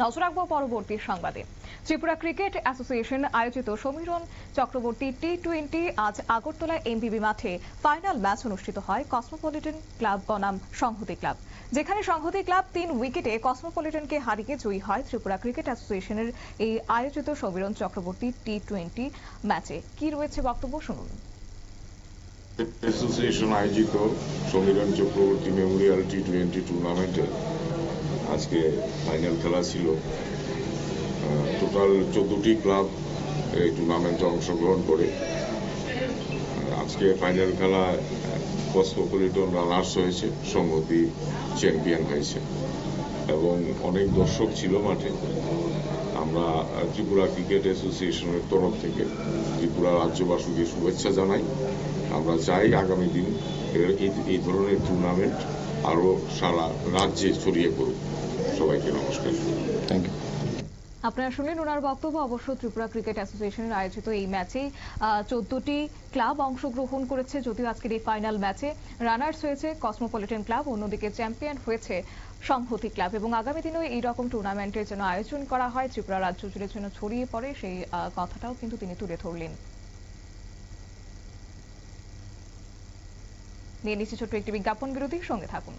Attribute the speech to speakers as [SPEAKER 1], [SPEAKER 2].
[SPEAKER 1] নজর রাখব পরবর্তী সংবাদে। ত্রিপুরা ক্রিকেট অ্যাসোসিয়েশন আয়োজিত সমীরণ চক্রবর্তী টি টোয়েন্টি আজ আগরতলা এমবিবি মাঠে ফাইনাল ম্যাচ অনুষ্ঠিত হয় কসমোপলিটন ক্লাব বনাম সংহতি ক্লাব। যেখানে সংহতি ক্লাব তিন উইকেটে কসমোপলিটনকে হারিয়ে জয়ী হয় ত্রিপুরা ক্রিকেট অ্যাসোসিয়েশনের এই আয়োজিত সমীরণ চক্রবর্তী টি টোয়েন্টি ম্যাচে। কি রয়েছে বক্তব্য, শুনুন।
[SPEAKER 2] অ্যাসোসিয়েশন আয়োজিত Samiran Chakraborty memorial T twenty টুর্নামেন্টে আজকে ফাইনাল খেলা ছিল। টোটাল চোদ্দটি ক্লাব এই টুর্নামেন্টে অংশগ্রহণ করে। আজকে ফাইনাল খেলায় কসমোপলিটন রানার্স হয়েছে, সংহতি চ্যাম্পিয়ন হয়েছে। এবং অনেক দর্শক ছিল মাঠে। আমরা ত্রিপুরা ক্রিকেট অ্যাসোসিয়েশনের তরফ থেকে ত্রিপুরা রাজ্যবাসীকে শুভেচ্ছা জানাই। আমরা চাই আগামী দিন এই ধরনের টুর্নামেন্ট আরও সারা রাজ্যে ছড়িয়ে পড়ুক। সবাইকে নমস্কার।
[SPEAKER 3] থ্যাংক ইউ
[SPEAKER 1] আপনারা শুনলেন ওনার বক্তব্য অবশ্য ত্রিপুরা ক্রিকেট অ্যাসোসিয়েশনের আয়োজিত এই ম্যাচে। চোদ্দটি ক্লাব অংশগ্রহণ করেছে যদিও আজকের এই ফাইনাল ম্যাচে। রানার্স হয়েছে কসমোপলিটন ক্লাব অন্যদিকে চ্যাম্পিয়ন হয়েছে সংহতি ক্লাব। এবং আগামী দিনেও এই রকম টুর্নামেন্টের জন্য আয়োজন করা হয়। ত্রিপুরা রাজ্য জুড়ে যেন ছড়িয়ে পড়ে সেই কথাটাও কিন্তু তিনি তুলে ধরলেন। নিয়ে নিচ্ছি ছোট্ট একটি বিজ্ঞাপন বিরতির সঙ্গে থাকুন।